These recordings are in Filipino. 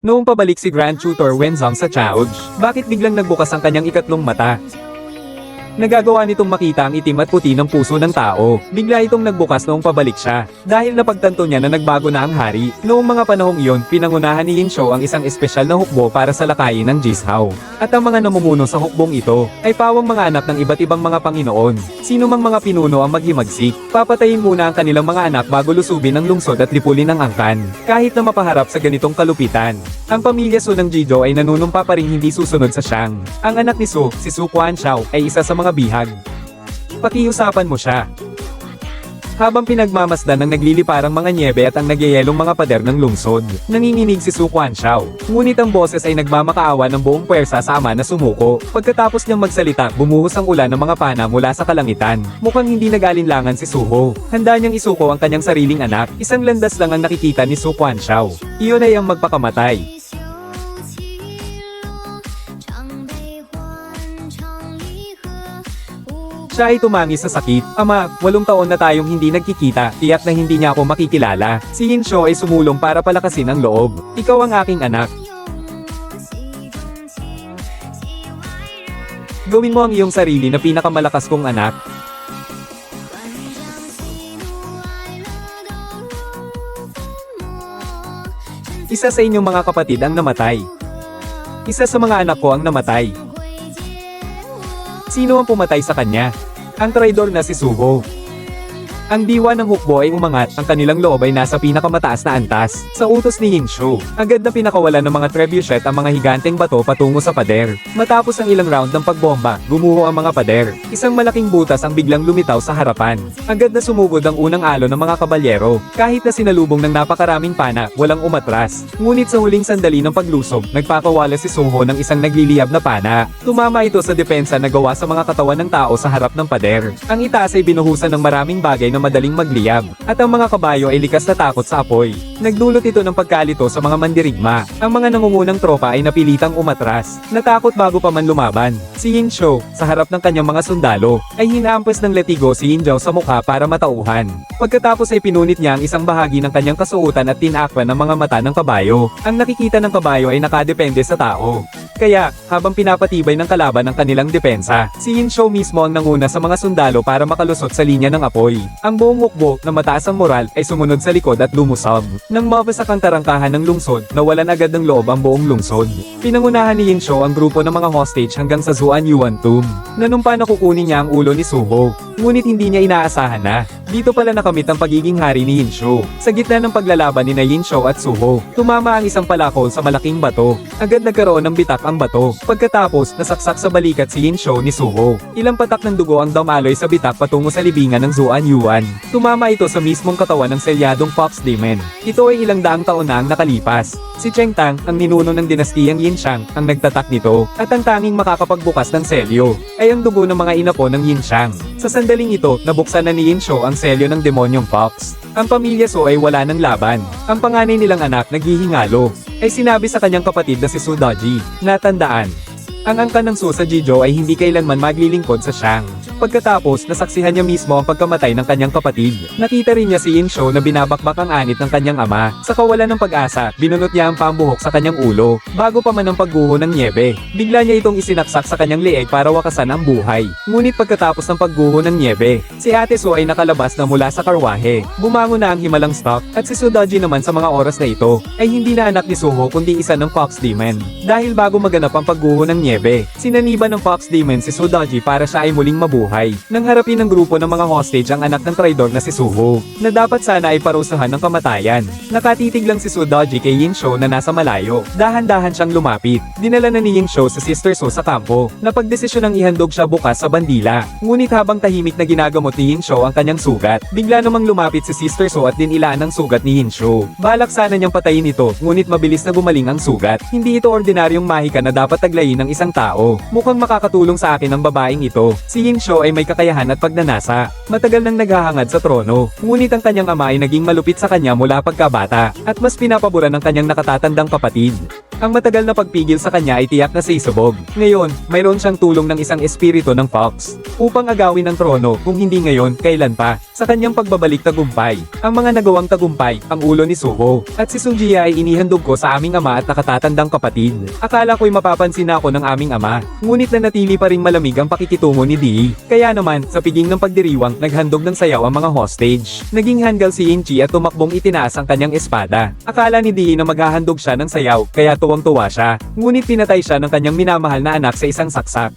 Noong pabalik si Grand Tutor Wenzong sa Chaoj, bakit biglang nagbukas ang kanyang ikatlong mata? Nagagawa nitong makita ang itim at puti ng puso ng tao. Bigla itong nagbukas noong pabalik siya. Dahil napagtanto niya na nagbago na ang hari. Noong mga panahong iyon, pinangunahan ni Yin Shou ang isang espesyal na hukbo para sa lakayin ng Jishao. At ang mga namumuno sa hukbong ito, ay pawang mga anak ng iba't ibang mga panginoon. Sino mang mga pinuno ang maghimagsik, papatayin muna ang kanilang mga anak bago lusubin ang lungsod at lipulin ang angkan. Kahit na mapaharap sa ganitong kalupitan. Ang pamilya Su ng Jijo ay nanunumpa pa rin hindi susunod sa Shang. Ang anak ni Su, si Su Quan Xiao, ay isa sa mga bihag. Pakiusapan mo siya. Habang pinagmamasdan ng nagliliparang mga nyebe at ang nagyayelong mga pader ng lungsod, nanginginig si Su Quan Xiao. Ngunit ang boses ay nagmamakaawa ng buong puwersa sa ama na sumuko. Pagkatapos niyang magsalita, bumuhos ang ulan ng mga pana mula sa kalangitan. Mukhang hindi nag-alinlangan si Suho. Handa niyang isuko ang kanyang sariling anak. Isang landas lang ang nakikita ni Su Quan Xiao. Iyon ay ang magpakamatay. Siya ay tumangi sa sakit. Ama, walong taon na tayong hindi nagkikita, tiyak na hindi niya ako makikilala. Si Hinsho ay sumulong para palakasin ang loob. Ikaw ang aking anak. Gawin mo ang iyong sarili na pinakamalakas kong anak. Isa sa inyong mga kapatid ang namatay. Isa sa mga anak ko ang namatay. Sino ang pumatay sa kanya? Ang traidor na si Suho. Ang diwa ng hukbo ay umangat, ang kanilang loob ay nasa pinakamataas na antas. Sa utos ni Hinshu, agad na pinakawalan ng mga trebuchet ang mga higanteng bato patungo sa pader. Matapos ang ilang round ng pagbomba, gumuho ang mga pader. Isang malaking butas ang biglang lumitaw sa harapan. Agad na sumugod ang unang alo ng mga kabalyero. Kahit na sinalubong ng napakaraming pana, walang umatras. Ngunit sa huling sandali ng paglusob, nagpapawala si Suho ng isang nagliliyab na pana. Tumama ito sa depensa na gawa sa mga katawan ng tao sa harap ng pader. Ang itaas ay binuhusan ng maraming bagay na madaling magliyab, at ang mga kabayo ay likas na takot sa apoy. Nagdulot ito ng pagkalito sa mga mandirigma. Ang mga nangungunang tropa ay napilitang umatras. Natakot bago pa man lumaban. Si Yin Shou, sa harap ng kanyang mga sundalo, ay hinaampas ng letigo si Yin Zhao sa mukha para matauhan. Pagkatapos ay pinunit niya ang isang bahagi ng kanyang kasuotan at tinakpan ng mga mata ng kabayo. Ang nakikita ng kabayo ay nakadepende sa tao. Kaya, habang pinapatibay ng kalaban ang kanilang depensa, si Yin Shou mismo ang nanguna sa mga sundalo para makalusot sa linya ng apoy. Ang buong hukbo na mataas ang moral ay sumunod sa likod at lumusab. Nang mabasak ang tarangkahan ng lungsod, nawalan agad ng loob ang buong lungsod. Pinangunahan ni Yin Shou ang grupo ng mga hostage hanggang sa Zuan Yuan Tomb. Nanumpa na kukunin niya ang ulo ni Suho. Ngunit hindi niya inaasahan na. Dito pala nakamit ang pagiging hari ni Yin Shou. Sa gitna ng paglalaban ni na Yin Shou at Suho, tumama ang isang palakol sa malaking bato. Agad nagkaroon ng bitak ang bato. Pagkatapos, nasaksak sa balikat si Yin Shou ni Suho. Ilang patak ng dugo ang damaloy sa bitak patungo sa libingan ng Zuan Yuan. Tumama ito sa mismong katawan ng selyadong Fox Demon. Ito ay ilang daang taon na ang nakalipas. Si Cheng Tang, ang ninuno ng dinastiyang Yin Shang, ang nagtatak nito, at ang tanging makakapagbukas ng selyo, ay ang dugo ng mga inapo ng Yin Shang. Sa sandaling ito, nabuksan na ni Yin Shou ang selyo ng demonyong Fox. Ang pamilya So ay wala ng laban. Ang panganay nilang anak naghihingalo, ay sinabi sa kanyang kapatid na si Su Daji, natandaan, ang angkan ng Su sa Jijo ay hindi kailanman maglilingkod sa Shang. Pagkatapos, nasaksihan niya mismo ang pagkamatay ng kanyang kapatid. Nakita rin niya si Yin Shou na binabakbak ang anit ng kanyang ama. Sa kawalan ng pag-asa, binunot niya ang pambuhok sa kanyang ulo, bago pa man ang pagguho ng niebe. Bigla niya itong isinaksak sa kanyang leeg para wakasan ang buhay. Ngunit pagkatapos ng pagguho ng niebe, si Ate Su ay nakalabas na mula sa karwahe. Bumangon na ang himalang stock, at si Sudaji naman sa mga oras na ito, ay hindi na anak ni Suho kundi isa ng Fox Demon. Dahil bago maganap ang pagguho ng niebe, sinaniba ng Fox Demon si Sudaji para siya ay muling mabuhay. Nang harapin ng grupo ng mga hostage ang anak ng traidor na si Suho, na dapat sana ay parusahan ng kamatayan. Nakatitig lang si Sudaji kay Yin Shou na nasa malayo. Dahan-dahan siyang lumapit. Dinala na ni Yin Shou sa Sister Su sa kampo. Napagdesisyon ng ihandog siya bukas sa bandila. Ngunit habang tahimik na ginagamot ni Yin Shou ang kanyang sugat, bigla namang lumapit si Sister Su at dinilaan ang sugat ni Yin Shou. Balak sana niyang patayin ito, ngunit mabilis na gumaling ang sugat. Hindi ito ordinaryong mahika na dapat taglayin ng isang tao. Mukhang makakatulong sa akin ang babaeng ito. Si Yin Shou ay may kakayahan at pagnanasa. Matagal nang naghahangad sa trono, ngunit ang kanyang ama ay naging malupit sa kanya mula pagkabata, at mas pinapaboran ng kanyang nakatatandang kapatid. Ang matagal na pagpigil sa kanya ay tiyak na si Isabog. Ngayon, mayroon siyang tulong ng isang espiritu ng Fox upang agawin ang trono kung hindi ngayon, kailan pa, sa kanyang pagbabalik tagumpay. Ang mga nagawang tagumpay, ang ulo ni Suho. At si Sunjia ay inihandog ko sa aming ama at nakatatandang kapatid. Akala ko'y mapapansin na ako ng aming ama, ngunit nanatili pa ring malamig ang pakikitungo ni Dee. Kaya naman, sa piging ng pagdiriwang, naghandog ng sayaw ang mga hostage. Naging handgal si Inchi at tumakbong itinaas ang kanyang espada. Akala ni Dee na maghahandog siya ng sayaw, kaya tuwang-tuwa siya. Ngunit pinatay siya ng kanyang minamahal na anak sa isang saksak.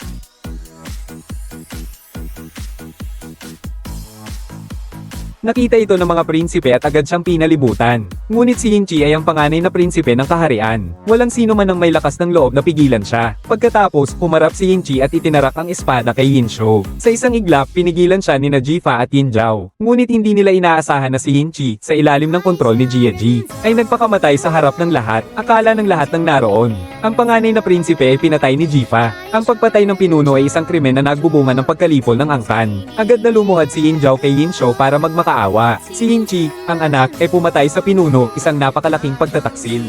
Nakita ito ng mga prinsipe at agad siyang pinalibutan. Ngunit si Hinchi ay ang panganay na prinsipe ng kaharian. Walang sino man ang may lakas ng loob na pigilan siya. Pagkatapos, humarap si Hinchi at itinarak ang espada kay Yinsho. Sa isang iglap, pinigilan siya ni Najifa at Yinjao. Ngunit hindi nila inaasahan na si Hinchi, sa ilalim ng kontrol ni Jiaji, ay nagpakamatay sa harap ng lahat. Akala ng lahat ng naroon. Ang panganay na prinsipe ay pinatay ni Jifa. Ang pagpatay ng pinuno ay isang krimen na nagbubunga ng pagkalipol ng angkan. Agad na lumuhad si Yinjao kay Yinsho para magmakaawa. Si Yinchi, ang anak, ay pumatay sa pinuno, isang napakalaking pagtataksil.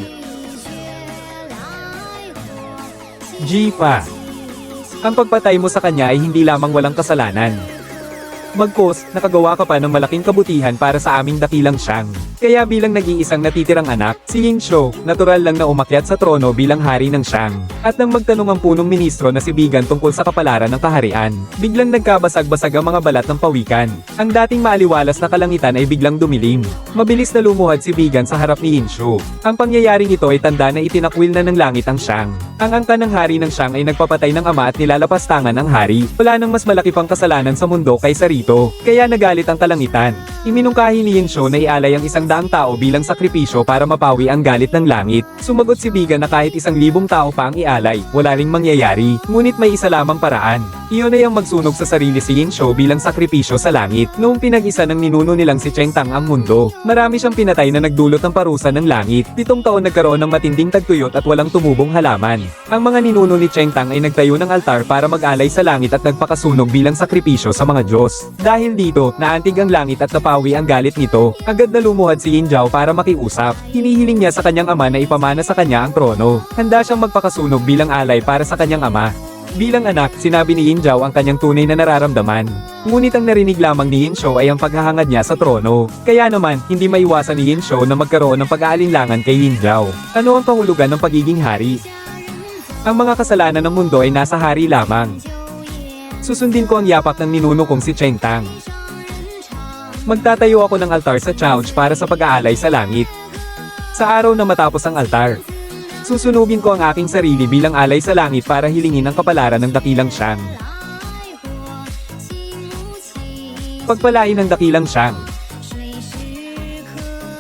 Jifa Ang pagpatay mo sa kanya ay hindi lamang walang kasalanan. Magkos, nakagawa ka pa ng malaking kabutihan para sa aming dakilang siyang. Kaya bilang nag-iisang natitirang anak, si Yinsho, natural lang na umakyat sa trono bilang hari ng siyang. At nang magtanong ang punong ministro na si Bigan tungkol sa kapalaran ng kaharian, biglang nagkabasag-basag ang mga balat ng pawikan. Ang dating maaliwalas na kalangitan ay biglang dumilim. Mabilis na lumuhad si Bigan sa harap ni Yinsho. Ang pangyayaring ito ay tanda na itinakwil na ng langit ang siyang. Ang angka ng hari ng siyang ay nagpapatay ng ama at nilalapastangan ang hari. Wala nang mas malaki pang kasalanan sa mundo kaysa rito. Kaya nagalit ang kalangitan. Iminungkahi ni Yinsho na ialay ang isang daang tao bilang sakripisyo para mapawi ang galit ng langit. Sumagot si Bigan na kahit isang libong tao pa ang ialay, wala ring mangyayari. Ngunit may isa lamang paraan. Iyon ay ang magsunog sa sarili si Yinsho bilang sakripisyo sa langit. Noong pinag-isa ng ninuno nilang si Cheng Tang ang mundo, marami siyang pinatay na nagdulot ng parusa ng langit. Pitong taon nagkaroon ng matinding tagtuyot at walang tumubong halaman. Ang mga ninuno ni Cheng Tang ay nagtayo ng altar para mag-alay sa langit at nagpakasunog bilang sakripisyo sa mga Diyos. Dahil dito, naantig ang langit at napawi ang galit nito. Agad na lumuhad si Yin Zhao para makiusap. Hinihiling niya sa kanyang ama na ipamana sa kanya ang trono. Handa siyang magpakasunog bilang alay para sa kanyang ama. Bilang anak, sinabi ni Yin Zhao ang kanyang tunay na nararamdaman. Ngunit ang narinig lamang ni Yin Shou ay ang paghahangad niya sa trono. Kaya naman, hindi maiwasan ni Yin Shou na magkaroon ng pag-aalinlangan kay Yin Zhao. Ano ang kahulugan ng pagiging hari? Ang mga kasalanan ng mundo ay nasa hari lamang. Susundin ko ang yapak ng ninuno kong si Cheng Tang. Magtatayo ako ng altar sa Chouch para sa pag-aalay sa langit. Sa araw na matapos ang altar, susunugin ko ang aking sarili bilang alay sa langit para hilingin ang kapalaran ng dakilang siyang. Pagpalain ng dakilang siyang.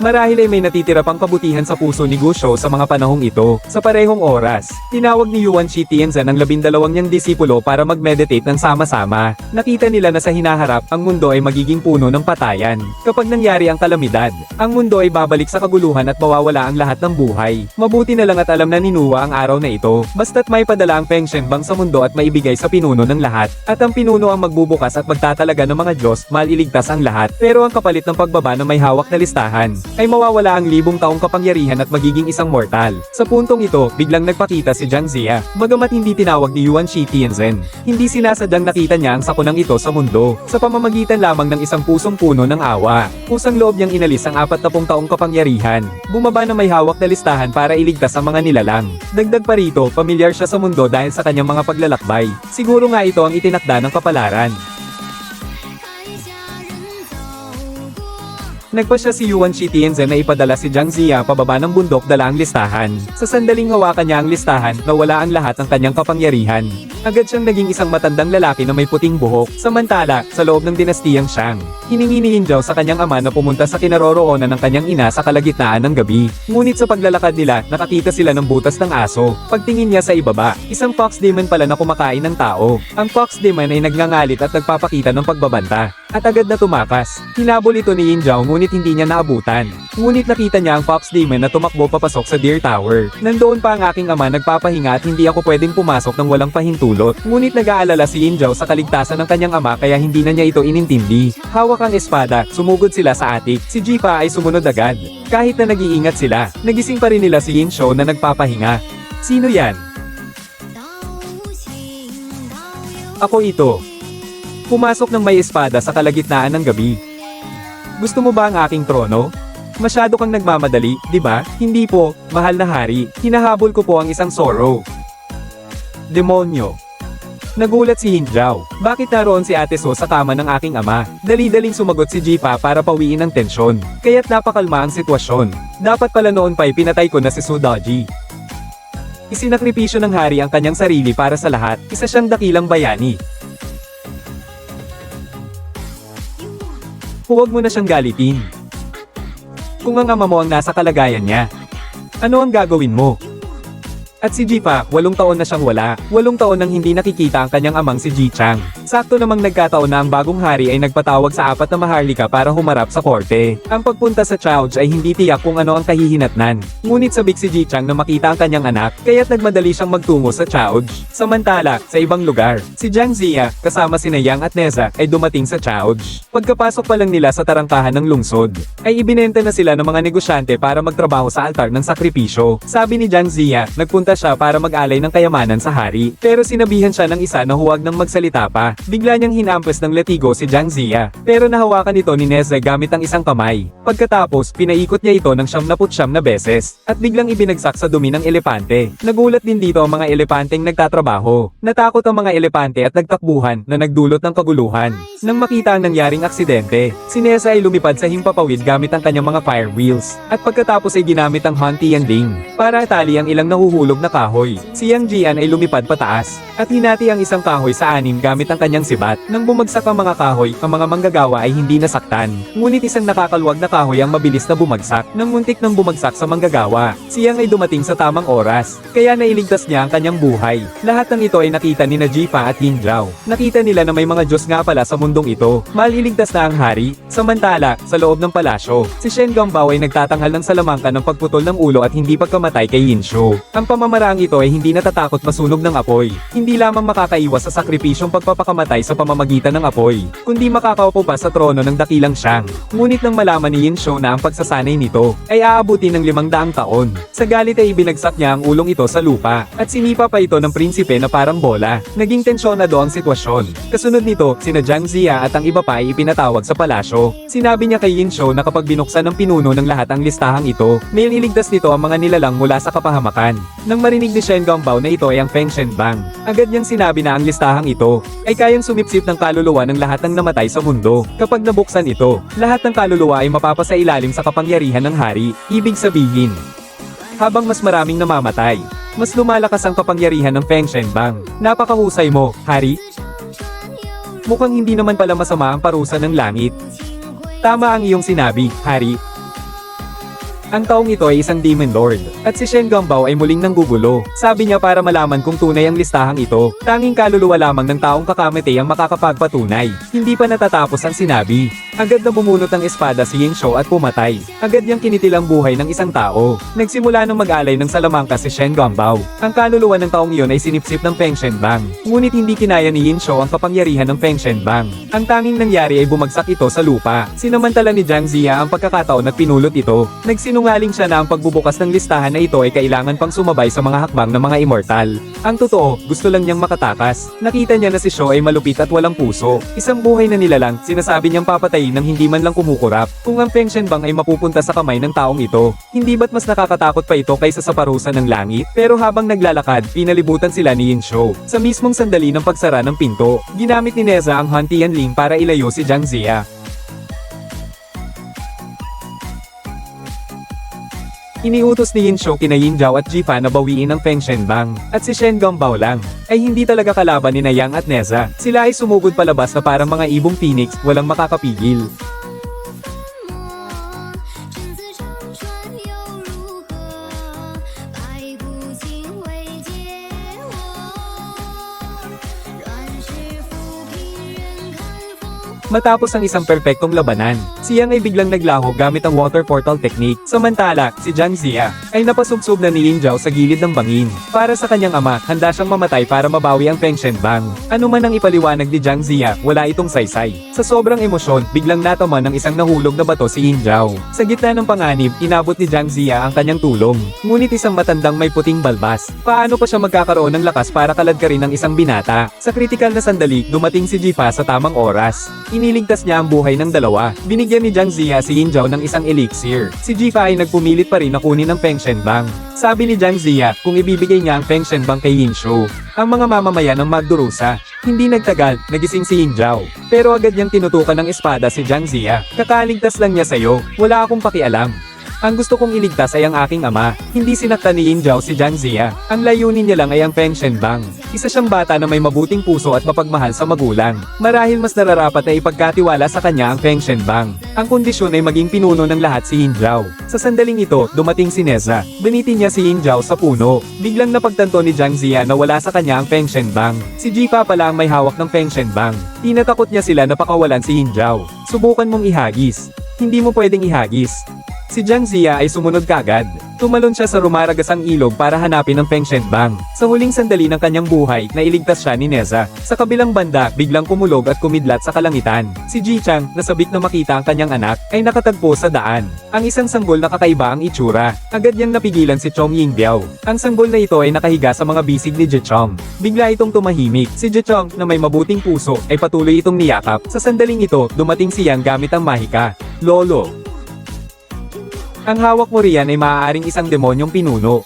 Marahil ay may natitira pang kabutihan sa puso ni Gusho sa mga panahong ito. Sa parehong oras, tinawag ni Yuan Shi Tianzan ang labindalawang niyang disipulo para mag-meditate ng sama-sama. Nakita nila na sa hinaharap, ang mundo ay magiging puno ng patayan. Kapag nangyari ang kalamidad, ang mundo ay babalik sa kaguluhan at mawawala ang lahat ng buhay. Mabuti na lang at alam na ninuwa ang araw na ito, basta't may padala ang Feng Shenbang sa mundo at maibigay sa pinuno ng lahat. At ang pinuno ang magbubukas at magtatalaga ng mga Diyos, maliligtas ang lahat. Pero ang kapalit ng pagbaba na may hawak na listahan, ay mawawala ang libong taong kapangyarihan at magiging isang mortal. Sa puntong ito, biglang nagpakita si Jiang Zia. Bagamat hindi tinawag ni Yuan Shi Tianzhen, hindi sinasadyang nakita niya ang sakunang ito sa mundo, sa pamamagitan lamang ng isang pusong puno ng awa. Pusang loob niyang inalis ang apat na taong kapangyarihan. Bumaba na may hawak na listahan para iligtas ang mga nilalang. Dagdag pa rito, pamilyar siya sa mundo dahil sa kanyang mga paglalakbay. Siguro nga ito ang itinakda ng kapalaran. Nagpa siya si Yuan Shi Tianzhen na ipadala si Jiang Zia pababa ng bundok dala ang listahan. Sa sandaling hawakan niya ang listahan, nawala ang lahat ng kanyang kapangyarihan. Agad siyang naging isang matandang lalaki na may puting buhok. Samantala, sa loob ng dinastiyang Shang, hiningi ni Yin Zhao sa kanyang ama na pumunta sa kinaroroonan ng kanyang ina sa kalagitnaan ng gabi. Ngunit sa paglalakad nila, nakakita sila ng butas ng aso. Pagtingin niya sa ibaba, isang fox demon pala na kumakain ng tao. Ang fox demon ay nagngangalit at nagpapakita ng pagbabanta. At agad na tumakas. Hinabol ito ni Yin Zhao ngunit hindi niya naabutan. Ngunit nakita niya ang Fox Demon na tumakbo papasok sa Deer Tower. Nandoon pa ang aking ama nagpapahinga at hindi ako pwedeng pumasok ng walang pahintulot. Ngunit nag-aalala si Yin Zhao sa kaligtasan ng kanyang ama kaya hindi na niya ito inintindi. Hawak ang espada, sumugod sila sa atik. Si Jipa ay sumunod agad. Kahit na nag-iingat sila, nagising pa rin nila si Yin Zhao na nagpapahinga. Sino yan? Ako ito. Pumasok ng may espada sa kalagitnaan ng gabi. Gusto mo ba ang aking trono? Masyado kang nagmamadali, di ba? Hindi po, mahal na hari. Hinahabol ko po ang isang sorrow. Demonyo. Nagulat si Hinjao. Bakit naroon si Ate So sa kama ng aking ama? Dali-daling sumagot si Jipa para pawiin ang tensyon. Kaya't napakalma ang sitwasyon. Dapat pala noon pa'y pinatay ko na si Sudaji. Isinakripisyo ng hari ang kanyang sarili para sa lahat, isa siyang dakilang bayani. Huwag mo na siyang galitin. Kung ang ama mo ang nasa kalagayan niya, ano ang gagawin mo? At si Jipa, walong taon na siyang wala, walong taon nang hindi nakikita ang kanyang amang si Ji Chang. Sakto namang nagkataon na ang bagong hari ay nagpatawag sa apat na maharlika para humarap sa korte. Ang pagpunta sa Chowj ay hindi tiyak kung ano ang kahihinatnan. Ngunit sabik si Ji Chang na makita ang kanyang anak, kaya't nagmadali siyang magtungo sa Chowj. Samantala, sa ibang lugar, si Jiang Zia, kasama si Yang at Neza, ay dumating sa Chowj. Pagkapasok pa lang nila sa tarangkahan ng lungsod, ay ibinenta na sila ng mga negosyante para magtrabaho sa altar ng sakripisyo. Sabi ni Jiang Zia, nagpunta siya para mag-alay ng kayamanan sa hari, pero sinabihan siya ng isa na huwag nang magsalita pa. Bigla niyang hinampes ng letigo si Jiang Zia, pero nahawakan ito ni Neza gamit ang isang kamay. Pagkatapos, pinaikot niya ito ng siyam na beses, at biglang ibinagsak sa dumi ng elepante. Nagulat din dito ang mga elepanteng nagtatrabaho. Natakot ang mga elepante at nagtakbuhan na nagdulot ng kaguluhan. Nang makita ang nangyaring aksidente, si Neza ay lumipad sa himpapawid gamit ang kanyang mga fire wheels, at pagkatapos ay ginamit ang Hunty Ding para tali ang ilang nahuhulog na kahoy. Si Yang Jian ay lumipad pataas, at hinati ang isang kahoy sa anim gamit ang kanyang sibat. Nang bumagsak ang mga kahoy, ang mga manggagawa ay hindi nasaktan. Ngunit isang nakakaluwag na kahoy ang mabilis na bumagsak, nang muntik nang bumagsak sa manggagawa. Si Yang ay dumating sa tamang oras, kaya nailigtas niya ang kanyang buhay. Lahat ng ito ay nakita ni Najifa at Hinjao. Nakita nila na may mga Diyos nga pala sa mundong ito. Maliligtas na ang hari. Samantala, sa loob ng palasyo, si Shen Gambao ay nagtatanghal ng salamangka ng pagputol ng ulo at hindi pagkamatay kay Yinshu. Ang pamamaraang ito ay hindi natatakot masunog ng apoy. Hindi lamang makakaiwas sa sakripisyong pagpapakamatay sa pamamagitan ng apoy, kundi makakaupo pa sa trono ng dakilang siyang. Ngunit nang malaman ni Yinshu na ang pagsasanay nito ay aabuti ng limang daang taon. Sa galit ay ibinagsak niya ang ulong ito sa lupa at sinipa pa ito ng prinsipe na parang bola. Naging tensyonado ang sitwasyon. Kasunod nito, sina Jiang Zia at ang iba pa ay ipinatawag sa palasyo. Sinabi niya kay Yinshu na kapag binuksan ng pinuno ng lahat ang listahang ito, may ililigtas nito ang mga nilalang mula sa kapahamakan. Nang marinig ni Shen Gongbao na ito ay ang Feng Shenbang, agad niyang sinabi na ang listahang ito ay kayang sumipsip ng kaluluwa ng lahat ng namatay sa mundo. Kapag nabuksan ito, lahat ng kaluluwa ay mapapasailalim sa kapangyarihan ng hari. Ibig sabihin, habang mas maraming namamatay, mas lumalakas ang kapangyarihan ng Feng Shenbang. Napakahusay mo, hari. Mukhang hindi naman pala masama ang parusa ng langit. Tama ang iyong sinabi, hari. Ang taong ito ay isang Demon Lord, at si Shen Gumbao ay muling nanggugulo. Sabi niya para malaman kung tunay ang listahang ito, tanging kaluluwa lamang ng taong kakamete ang makakapagpatunay. Hindi pa natatapos ang sinabi. Agad na bumunot ng espada si Ying Shou at pumatay. Agad niyang kinitil ang buhay ng isang tao. Nagsimula ng mag-alay ng salamangka si Shen Gumbao. Ang kaluluwa ng taong iyon ay sinipsip ng Feng Shenbang. Ngunit hindi kinaya ni Yin Shou ang kapangyarihan ng Feng Shenbang. Ang tanging nangyari ay bumagsak ito sa lupa. Sinamantala ni Jiang Zia ang pagkakataon at pinulot ito. Nagsinungaling siya na ang pagbubukas ng listahan na ito ay kailangan pang sumabay sa mga hakbang ng mga immortal. Ang totoo, gusto lang niyang makatakas. Nakita niya na si Shou ay malupit at walang puso. Isang buhay na nilalang, sinasabi niyang papatayin nang hindi man lang kumukurap. Kung ang Feng Shenbang ay mapupunta sa kamay ng taong ito, hindi ba't mas nakakatakot pa ito kaysa sa parusa ng langit? Pero habang naglalakad, pinalibutan sila ni Yin Shou. Sa mismong sandali ng pagsara ng pinto, ginamit ni Neza ang Hunty Yanling para ilayo si Jiang Zia. Iniutos ni Yin Shou kina Yin Zhao at Jifa na bawiin ang Feng Shenbang, at si Shen Gumbao lang, ay hindi talaga kalaban ni Nayang at Neza. Sila ay sumugod palabas na parang mga ibong phoenix, walang makakapigil. Matapos ang isang perpektong labanan, si Yang ay biglang naglaho gamit ang water portal technique. Samantala, si Jiang Zia ay napasubsob na ni Yin Zhao sa gilid ng bangin. Para sa kanyang ama, handa siyang mamatay para mabawi ang Feng Shenbang. Ano man ang ipaliwanag ni Jiang Zia, wala itong saysay. Sa sobrang emosyon, biglang natama ng isang nahulog na bato si Yin Zhao. Sa gitna ng panganib, inabot ni Jiang Zia ang kanyang tulong. Ngunit isang matandang may puting balbas. Paano pa siya magkakaroon ng lakas para kaladkarin ng isang binata? Sa kritikal na sandali, dumating si Jipa sa tamang oras. Iniligtas niya ang buhay ng dalawa. Binigyan ni Jiang Zia si Yin Zhao ng isang elixir. Si Jipa ay nagpumilit pa rin na kunin ang Feng Shenbang. Sabi ni Jiang Zia, kung ibibigay niya ang Feng Shenbang kay Yin Shu, ang mga mamamayan ng Magdurusa, hindi nagtagal, nagising si Yin Zhao. Pero agad niyang tinutukan ng espada si Jiang Zia. Kakaligtas lang niya sa'yo, wala akong pakialam. Ang gusto kong iligtas ay ang aking ama, hindi sinaktan ni Yin Zhao si Jiang Zia. Ang layunin niya lang ay ang Feng Shenbang. Isa siyang bata na may mabuting puso at mapagmahal sa magulang. Marahil mas nararapat na ipagkatiwala sa kanya ang Feng Shenbang. Ang kondisyon ay maging pinuno ng lahat si Yin Zhao. Sa sandaling ito, dumating si Neza. Binitin niya si Yin Zhao sa puno. Biglang napagtanto ni Jiang Zia na wala sa kanya ang Feng Shenbang. Si Jipa pala ang may hawak ng Feng Shenbang. Tinatakot niya sila na pakawalan si Yin Zhao. Subukan mong ihagis. Hindi mo pwedeng ihagis. Si Jiang Zia ay sumunod kagad. Tumalon siya sa rumaragasang ilog para hanapin ang Feng Shenbang. Sa huling sandali ng kanyang buhay, nailigtas siya ni Neza. Sa kabilang banda, biglang kumulog at kumidlat sa kalangitan. Si Ji Chang, nasabik na makita ang kanyang anak, ay nakatagpo sa daan. Ang isang sanggol na kakaiba ang itsura. Agad niyang napigilan si Chong Yingbiao. Ang sanggol na ito ay nakahiga sa mga bisig ni Jichong. Bigla itong tumahimik. Si Jichong, na may mabuting puso, ay patuloy itong niyakap. Sa sandaling ito, dumating si Yang gamit ang mahika. Lolo, ang hawak mo riyan ay maaaring isang demonyong pinuno.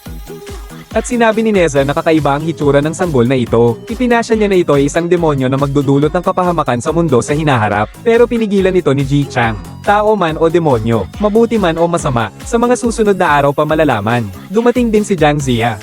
At sinabi ni Neza na kakaiba ang hitsura ng sanggol na ito. Ipinasya niya na ito ay isang demonyo na magdudulot ng kapahamakan sa mundo sa hinaharap. Pero pinigilan ito ni Ji Chang. Tao man o demonyo, mabuti man o masama, sa mga susunod na araw pa malalaman. Dumating din si Jiang Zia.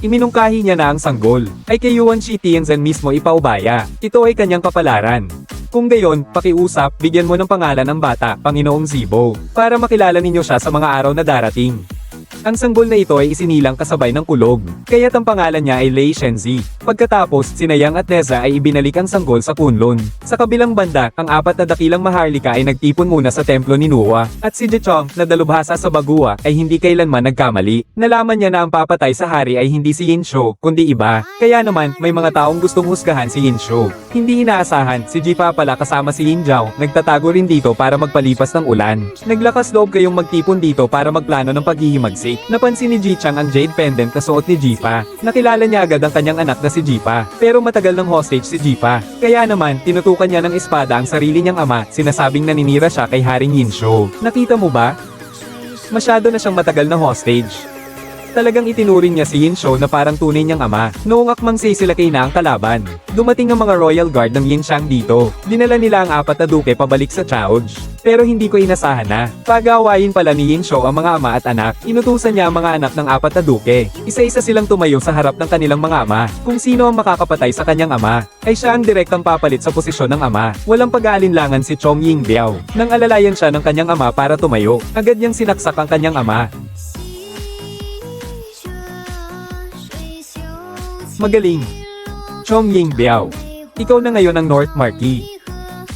Iminungkahi niya na ang sanggol, ay kay Yuan Shi Tianzhen mismo ipaubaya. Ito ay kanyang kapalaran. Kung gayon, pakiusap, bigyan mo ng pangalan ng bata, Panginoong Zibo, para makilala ninyo siya sa mga araw na darating. Ang sanggol na ito ay isinilang kasabay ng kulog, kaya't ang pangalan niya ay Lei Shenzi. Pagkatapos, sinayang at Neza ay ibinalik ang sanggol sa Kunlun. Sa kabilang banda, ang apat na dakilang maharlika ay nagtipon muna sa templo ni Nuwa, at si Jechong, na dalubhasa sa Bagua, ay hindi kailanman nagkamali. Nalaman niya na ang papatay sa hari ay hindi si Yin Shu, kundi iba. Kaya naman, may mga taong gustong husgahan si Yin Shu. Hindi inaasahan, si Jipa pala kasama si Yin Zhao, nagtatago rin dito para magpalipas ng ulan. Naglakas loob kayong magtipon dito para magplano ng paghihimagsik. Napansin ni Ji Chang ang jade pendant na suot ni Jipa. Nakilala niya agad ang kanyang anak na si Jipa, pero matagal ng hostage si Jipa. Kaya naman, tinutukan niya ng espada ang sarili niyang ama, sinasabing naninira siya kay Haring Yin Shu. Nakita mo ba? Masyado na siyang matagal na hostage. Talagang itinuring niya si Yin Shou na parang tunay niyang ama. Noong akmang sisilakay na ang kalaban, dumating ang mga royal guard ng Yin Shang dito. Dinala nila ang apat na duke pabalik sa Chaoj. Pero hindi ko inasahan na. Pagawain pala ni Yin Shou ang mga ama at anak. Inutusan niya ang mga anak ng apat na duke. Isa-isa silang tumayo sa harap ng kanilang mga ama. Kung sino ang makakapatay sa kanyang ama, ay siya ang direktang papalit sa posisyon ng ama. Walang pag-aalinlangan si Chong Ying Biao. Nang alalayan siya ng kanyang ama para tumayo, agad niyang sinaksak ang kanyang ama. Magaling. Chong Ying Biao. Ikaw na ngayon ang North Marquis.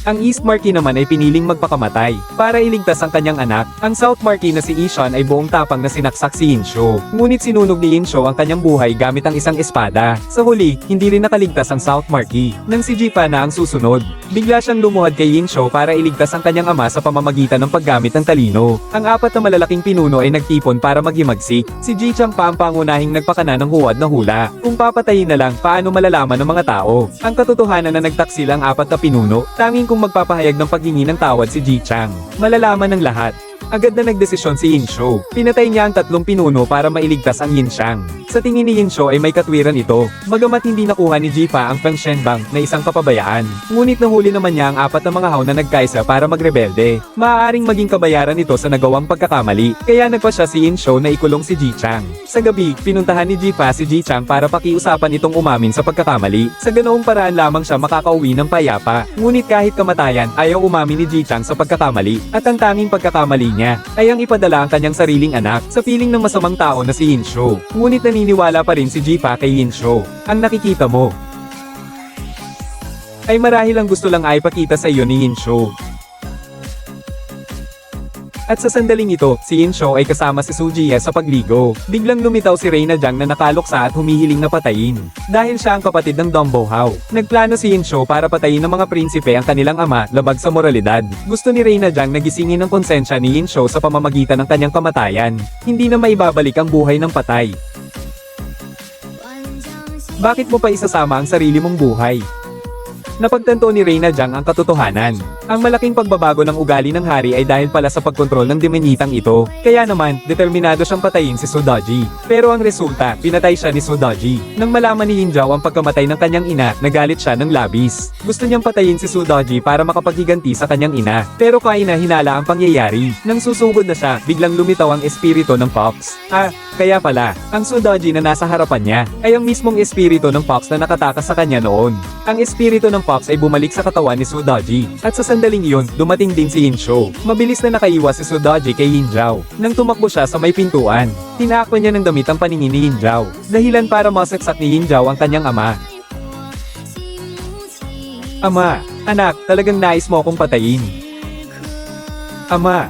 Ang East Marquis naman ay piniling magpakamatay para iligtas ang kanyang anak. Ang South Marquis na si Ishan ay buong tapang na sinaksak si Yinsho. Ngunit sinunog ni Yinsho ang kanyang buhay gamit ang isang espada. Sa huli, hindi rin nakaligtas ang South Marquis. Nang si Jipa na ang susunod, bigla siyang lumuhad kay Yinsho para iligtas ang kanyang ama sa pamamagitan ng paggamit ng talino. Ang apat na malalaking pinuno ay nagtipon para maghimagsik. Si Ji Chang pa ang pangunahing nagpakana ng huwad na hula. Kung papatayin na lang, paano malalaman ng mga tao? Ang katotohanan na nagtaksil ang apat na pinuno, tanging kung magpapahayag ng paghingi ng tawad si Ji Chang. Malalaman ng lahat. Agad na nagdesisyon si Yin Shou. Pinatay niya ang tatlong pinuno para mailigtas ang Yin Shang. Sa tingin ni Yin Shou ay may katwiran ito, bagamat hindi nakuha ni Jipa ang Feng Shenbang na isang kapabayaan. Ngunit nahuli naman niya ang apat na mga haw na nagkaisa para magrebelde. Maaaring maging kabayaran ito sa nagawang pagkakamali, kaya nagpa siya si Yin Shou na ikulong si Ji Chang. Sa gabi, pinuntahan ni Jipa si Ji Chang para pakiusapan itong umamin sa pagkakamali. Sa ganoong paraan lamang siya makakauwi ng payapa. Ngunit kahit kamatayan, ayaw umamin ni Ji Chang sa pagkakamali, at ang tanging pagkakamali niya ay ang ipadala ang kanyang sariling anak sa piling ng masamang tao na si Yin Shou. Ngunit naniniwala pa rin si Jipa kay Yin Shou. Ang nakikita mo, ay marahil ang gusto lang ay pakita sa iyo ni Hinsho. At sa sandaling ito, si Hinsho ay kasama si Sujiya sa pagligo. Biglang lumitaw si Reina Jang na nakaluksa at humihiling na patayin. Dahil siya ang kapatid ng Dombo Hao. Nagplano si Hinsho para patayin ng mga prinsipe ang kanilang ama, labag sa moralidad. Gusto ni Reina Jang na gisingin ng konsensya ni Hinsho sa pamamagitan ng kanyang kamatayan. Hindi na maibabalik ang buhay ng patay. Bakit mo pa isasama ang sarili mong buhay? Napagtanto ni Reina Jang ang katotohanan. Ang malaking pagbabago ng ugali ng hari ay dahil pala sa pagkontrol ng demonitang ito. Kaya naman, determinado siyang patayin si Sudaji. Pero ang resulta, pinatay siya ni Sudaji. Nang malaman ni Hinjaw ang pagkamatay ng kanyang ina, nagalit siya ng labis. Gusto niyang patayin si Sudaji para makapaghiganti sa kanyang ina. Pero kaya na hinala ang pangyayari. Nang susugod na siya, biglang lumitaw ang espiritu ng Fox. Ah, kaya pala, ang Sudaji na nasa harapan niya, ay ang mismong espiritu ng Fox na nakatakas sa kanya noon. Ang espiritu ng Fox ay bumalik sa katawan ni Sudaji. At sa sandaling iyon, dumating din si Hinsho. Mabilis na nakaiwas si Sudaji kay Hinjao. Nang tumakbo siya sa may pintuan, tinakpan niya ng damit ang paningin ni Hinjao. Dahilan para masaksak ni Hinjao ang kanyang ama. Ama, anak, talagang nais mo akong patayin. Ama,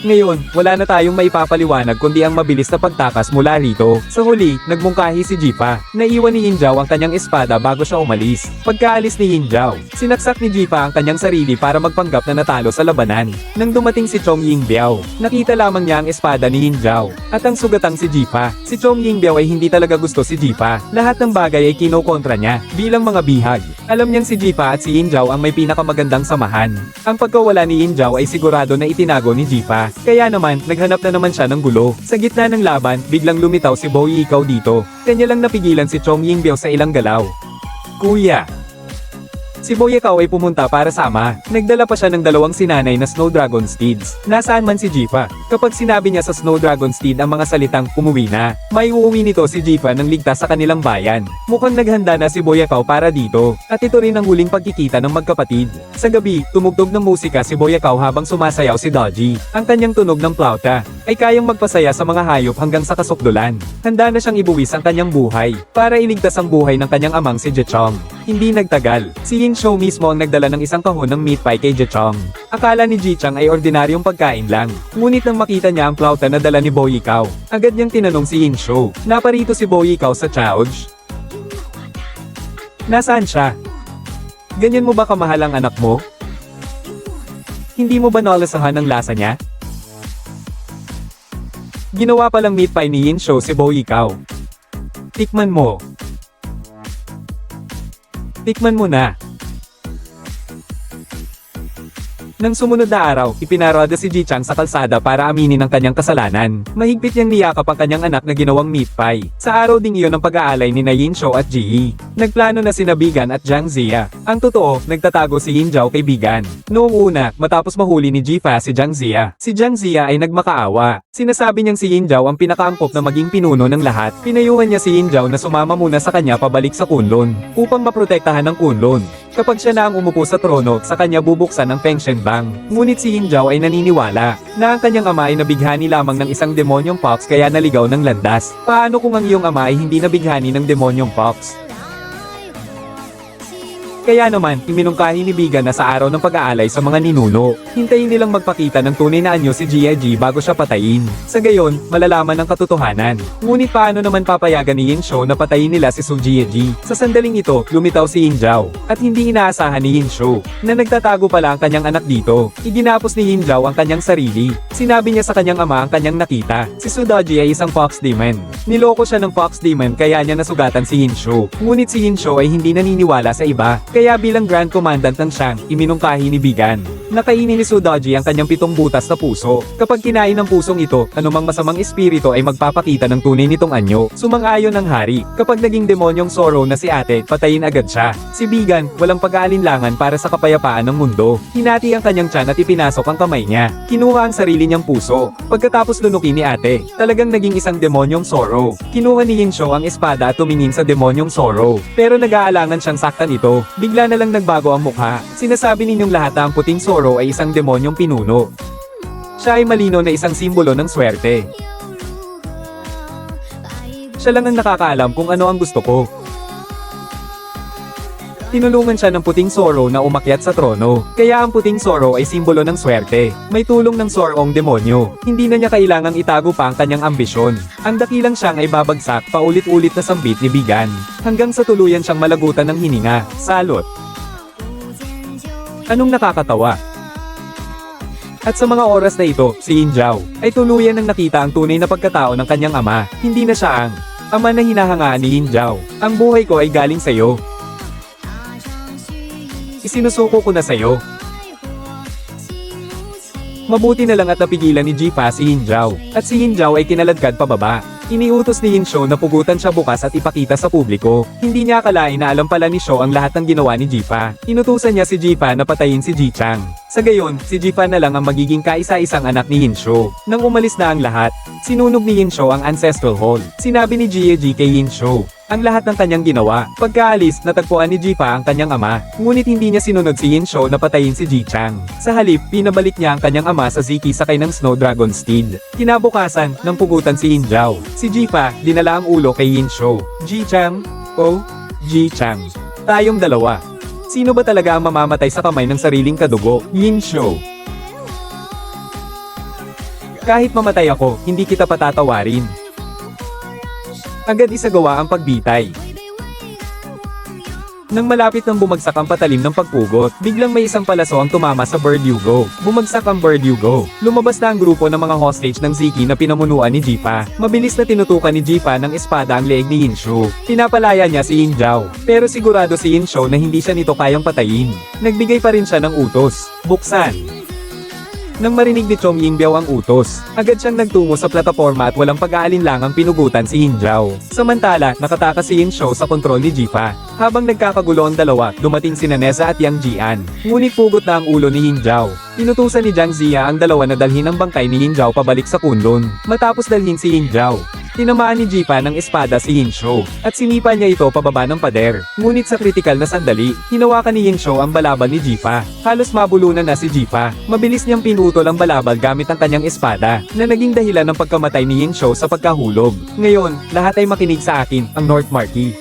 ngayon, wala na tayong maipapaliwanag kundi ang mabilis na pagtakas mula rito. Sa huli, nagmungkahi si Jipa. Naiwan ni Hinjaw ang kanyang espada bago siya umalis. Pagkaalis ni Hinjaw, sinaksak ni Jipa ang kanyang sarili para magpanggap na natalo sa labanan. Nang dumating si Chong Yingbiao, nakita lamang niya ang espada ni Hinjaw. At ang sugatang si Jipa. Si Chong Yingbiao ay hindi talaga gusto si Jipa. Lahat ng bagay ay kinokontra niya, bilang mga bihag. Alam niyang si Jipa at si Hinjaw ang may pinakamagandang samahan. Ang pagkawala ni Hinjaw ay sigurado na itinago ni Jipa. Kaya naman, naghanap na naman siya ng gulo. Sa gitna ng laban, biglang lumitaw si Boy Ikaw dito. Kanya lang napigilan si Chong Yingbiao sa ilang galaw. Kuya, Si Boy Ikaw ay pumunta para sama. Nagdala pa siya ng dalawang sinanay na Snow Dragon Steeds. Nasaan man si Jipa? Kapag sinabi niya sa Snow Dragon Steed ang mga salitang umuwi na, may uuwi nito si Jipa ng ligtas sa kanilang bayan. Mukhang naghanda na si Boy Ikaw para dito. At ito rin ang huling pagkikita ng magkapatid. Sa gabi, tumugtog ng musika si Boy Ikaw habang sumasayaw si Dodgy. Ang kanyang tunog ng plauta ay kayang magpasaya sa mga hayop hanggang sa kasukdulan. Handa na siyang ibuwis ang kanyang buhay para iligtas ang buhay ng kanyang amang si Jechong. Hindi nagtagal, si Yin Show mismo ang nagdala ng isang kahon ng meat pie kay Jechong. Akala ni Jichang ay ordinaryong pagkain lang. Ngunit nang makita niya ang plauta na dala ni Boy Ikaw, agad niyang tinanong si Yin Show, naparito si Boy Ikaw sa Chaoj? Nasaan siya? Ganyan mo ba kamahal ang anak mo? Hindi mo ba nalasahan ang lasa niya? Ginawa palang meat pie ni Yin Show si Boy Ikaw. Tikman mo. Tikman mo na. Nang sumunod na araw, ipinarada si Ji-Chang sa kalsada para aminin ang kanyang kasalanan. Mahigpit niyang niyakap ang kanyang anak na ginawang meat pie. Sa araw ding iyon ang pag-aalay ni na Yin at Ji. Nagplano na sina Bigan at Jiang Zia. Ang totoo, nagtatago si Yin Zhao kay Bigan. Noong una, matapos mahuli ni Jifa si Jiang Zia. Si Jiang Zia ay nagmakaawa. Sinasabi niyang si Yin Zhao ang pinakaangkop na maging pinuno ng lahat. Pinayuhan niya si Yin Zhao na sumama muna sa kanya pabalik sa Kunlun upang maprotektahan ng Kunlun. Kapag siya na ang umupo sa trono, sa kanya bubuksan ang Feng Shen Bang. Ngunit si Yin Zhao ay naniniwala na ang kanyang ama ay nabighani lamang ng isang demonyong pox kaya naligaw ng landas. Paano kung ang iyong ama ay hindi nabighani ng demonyong pox? Kaya naman, iminungkahi ni Bigan na sa araw ng pag-aalay sa mga ninuno. Hintayin nilang magpakita ng tunay na anyo si Gia G bago siya patayin. Sa gayon, malalaman ang katotohanan. Ngunit paano naman papayagan ni Yin Shou na patayin nila si Su Gia G? Sa sandaling ito, lumitaw si Yin Zhao. At hindi inaasahan ni Yin Shou na nagtatago pala ang kanyang anak dito. Iginapos ni Yin Zhao ang kanyang sarili. Sinabi niya sa kanyang ama ang kanyang nakita. Si Su Doji ay isang Fox Demon. Niloko siya ng Fox Demon kaya niya nasugatan si Yin Shou. Ngunit si Yin Shou ay hindi naniniwala sa iba. Kaya bilang Grand Commandant ng Shang, iminungkahi ni Bigan. Nakainin ni Sudoji ang kanyang pitong butas na puso. Kapag kinain ng pusong ito, anumang masamang espiritu ay magpapakita ng tunay nitong anyo. Sumang-ayon ng hari. Kapag naging demonyong Sorrow na si ate, patayin agad siya. Si Bigan, walang pag-aalinlangan para sa kapayapaan ng mundo. Hinati ang kanyang tiyan at ipinasok ang kamay niya. Kinuha ang sarili niyang puso. Pagkatapos lunukin ni ate, talagang naging isang demonyong Sorrow. Kinuha ni Hinsho ang espada at tumingin sa demonyong Sorrow. Pero nag-aalangan siyang saktan ito. Bigla na lang nagbago ang mukha. Sinasabi ninyong lahat ang puting Sorrow ay isang demonyong pinuno. Siya ay malino na isang simbolo ng swerte. Siya lang ang nakakaalam kung ano ang gusto ko. Tinulungan siya ng puting Zoro na umakyat sa trono. Kaya ang puting Zoro ay simbolo ng swerte. May tulong ng Zoro demonyo. Hindi na niya kailangang itago pa ang kanyang ambisyon. Ang dakilang siyang ay babagsak paulit-ulit na sambit ni Bigan. Hanggang sa tuluyan siyang malagutan ng hininga. Salot. Anong nakakatawa? At sa mga oras na ito, si Yin Zhao ay tuluyan ng nakita ang tunay na pagkatao ng kanyang ama. Hindi na siya ang ama na hinahangaan ni Yin Zhao. Ang buhay ko ay galing sa'yo. Isinusuko ko na sa'yo. Mabuti na lang at napigilan ni Jipa si Yin Zhao. At si Yin Zhao ay kinaladkad pababa. Iniutos ni Yin Shou na pugutan siya bukas at ipakita sa publiko. Hindi niya akalain na alam pala ni Shou ang lahat ng ginawa ni Jipa. Inutusan niya si Jipa na patayin si Ji Chang. Sa gayon, si Jipa na lang ang magiging kaisa-isang anak ni Yin Shou. Nang umalis na ang lahat, sinunog ni Yin Shou ang ancestral hall. Sinabi ni Jie Ji kay Yin Shou, ang lahat ng kanyang ginawa. Pagkaalis, natagpuan ni Jipa ang kanyang ama, ngunit hindi niya sinunod si Yin Shou na patayin si Ji Chang. Sa halip, pinabalik niya ang kanyang ama sa Ziki sakay ng Snow Dragon Steed. Kinabukasan, nang pugutan si Yin Zhao, si Jipa, dinala ang ulo kay Yin Shou. Ji Chang? Oh, Ji Chang. Tayong dalawa. Sino ba talaga ang mamamatay sa kamay ng sariling kadugo? Yin Shou. Kahit mamatay ako, hindi kita patatawarin. Agad isagawa ang pagbitay. Nang malapit nang bumagsak ang patalim ng pagpugot, biglang may isang palaso ang tumama sa Verdugo. Bumagsak ang Verdugo. Lumabas na ang grupo ng mga hostage ng Ziki na pinamunuan ni Jipa. Mabilis na tinutukan ni Jipa ng espada ang leeg ni Yinshu. Pinapalaya niya si Yin Zhao. Pero sigurado si Yinshu na hindi siya nito kayang patayin. Nagbigay pa rin siya ng utos. Buksan. Nang marinig ni Chong Yingbiao ang utos, agad siyang nagtungo sa plataforma at walang pag-aalinlangang pinugutan si Yin Zhao. Samantala, nakatakas si Yin Shou sa kontrol ni Jipa. Habang nagkakagulo ang dalawa, dumating si Nesa at Yang Jian. Ngunit pugot na ang ulo ni Yin Zhao. Inutusan ni Jiang Zia ang dalawa na dalhin ang bangkay ni Yin Zhao pabalik sa Kunlun. Matapos dalhin si Yin Zhao, Tinamaan ni Jipa ng espada si Yin Shou, at sinipa niya ito pababa ng pader. Ngunit sa kritikal na sandali, hinawakan ni Yin Shou ang balabal ni Jipa. Halos mabulunan na si Jipa. Mabilis niyang pinutol ang balabal gamit ang kanyang espada, na naging dahilan ng pagkamatay ni Yin Shou sa pagkahulog. Ngayon, lahat ay makinig sa akin, ang North Marquee.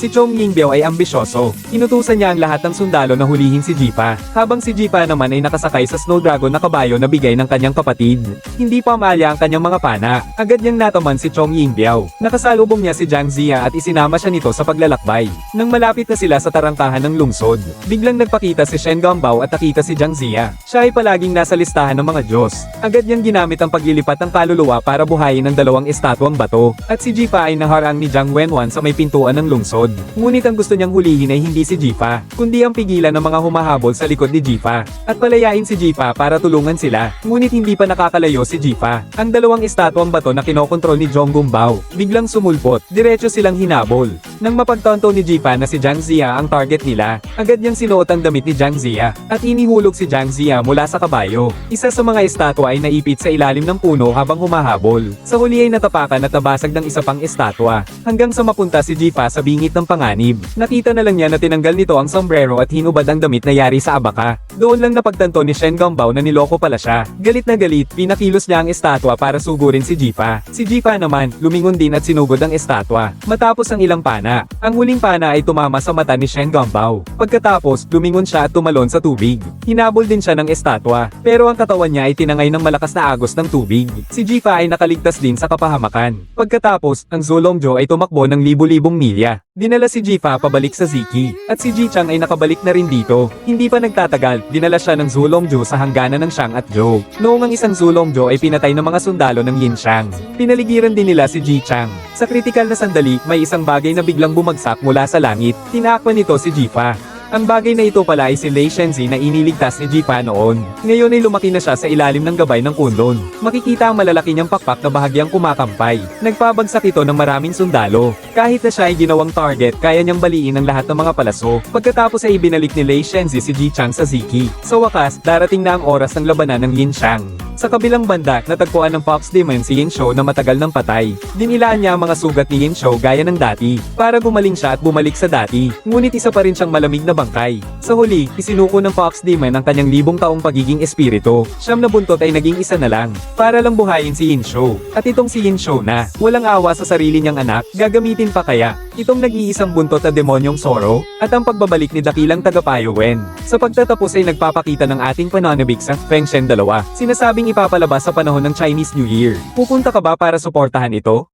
Si Chong Yingbiao ay ambisyoso. Inutusan niya ang lahat ng sundalo na hulihin si Jipa, habang si Jipa naman ay nakasakay sa Snow Dragon na kabayo na bigay ng kanyang kapatid. Hindi pa malya ang kanyang mga pana. Agad niyang nataman si Chong Yingbiao. Nakasalubong niya si Jiang Zia at isinama siya nito sa paglalakbay. Nang malapit na sila sa tarangkahan ng lungsod, biglang nagpakita si Shen Gambao at nakita si Jiang Zia. Siya ay palaging nasa listahan ng mga Diyos. Agad niyang ginamit ang paglilipat ng kaluluwa para buhayin ang dalawang estatwang bato. At si Jipa ay naharang ni Jiang Wenwan sa may pintuan ng lungsod. Ngunit ang gusto niyang hulihin ay hindi si Jipa, kundi ang pigilan ng mga humahabol sa likod ni Jipa. At palayain si Jipa para tulungan sila. Ngunit hindi pa nakakalayo si Jipa. Ang dalawang estatwang bato na kinokontrol ni Jong Gumbao, biglang sumulpot, diretso silang hinabol. Nang mapagtanto ni Jipa na si Jiang Zia ang target nila, agad niyang sinuot ang damit ni Jiang Zia, at inihulog si Jiang Zia mula sa kabayo. Isa sa mga estatwa ay naipit sa ilalim ng puno habang humahabol. Sa huli ay natapakan at nabasag ng isa pang estatwa, hanggang sa mapunta si Jipa sa bingit ng panganib. Nakita na lang niya na tinanggal nito ang sombrero at hinubad ang damit na yari sa abaka. Doon lang napagtanto ni Shen Gambao na niloko pala siya. Galit na galit, pinakilos niya ang estatwa para sugurin si Jipa. Si Jipa naman, lumingon din at sinugod ang estatwa. Matapos ang ilang pana, ang huling pana ay tumama sa mata ni Shen Gambao. Pagkatapos, lumingon siya at tumalon sa tubig. Hinabol din siya ng estatwa, pero ang katawan niya ay tinangay ng malakas na agos ng tubig. Si Jipa ay nakaligtas din sa kapahamakan. Pagkatapos, ang Zolongjo ay tumakbo ng libu-libong milya. Dinala si Jipa pabalik sa Ziki, at si Ji Chang ay nakabalik na rin dito. Hindi pa nagtatagal, dinala siya ng Zulongjo sa hangganan ng Shang at Zhou. Noong ang isang Zulongjo ay pinatay ng mga sundalo ng Yin Shang. Pinaligiran din nila si Ji Chang. Sa kritikal na sandali, may isang bagay na biglang bumagsak mula sa langit. Tinakpan nito si Jipa. Ang bagay na ito pala ay si Lei Shenzi na iniligtas ni Jipa noon. Ngayon ay lumaki na siya sa ilalim ng gabay ng Kunlun. Makikita ang malalaki niyang pakpak na bahagyang kumakampay. Nagpabagsak ito ng maraming sundalo. Kahit na siya ay ginawang target, kaya niyang baliin ang lahat ng mga palaso. Pagkatapos ay ibinalik ni Lei Shenzi si Ji Chang sa Ziki. Sa wakas, darating na ang oras ng labanan ng Yin Shang. Sa kabilang banda, natagpuan ng Fox Demon si Yin Shou na matagal nang patay. Dinilaan niya ang mga sugat ni Yin Shou gaya ng dati, para gumaling siya at bumalik sa dati. Ngunit isa pa rin siyang malamig na bangkay. Sa huli, isinuko ng Fox Demon ang kanyang libong taong pagiging espiritu. Siyam na buntot ay naging isa na lang, para lang buhayin si Yin Shou. At itong si Yin Shou na, walang awa sa sarili niyang anak, gagamitin pa kaya, itong nag-iisang buntot na demonyong Soro, at ang pagbabalik ni dakilang tagapayo Wen. Sa pagtatapos ay nagpapakita ng ating pananabik sa Feng Shen 2, sinasabing ipapalabas sa panahon ng Chinese New Year. Pupunta ka ba para suportahan ito?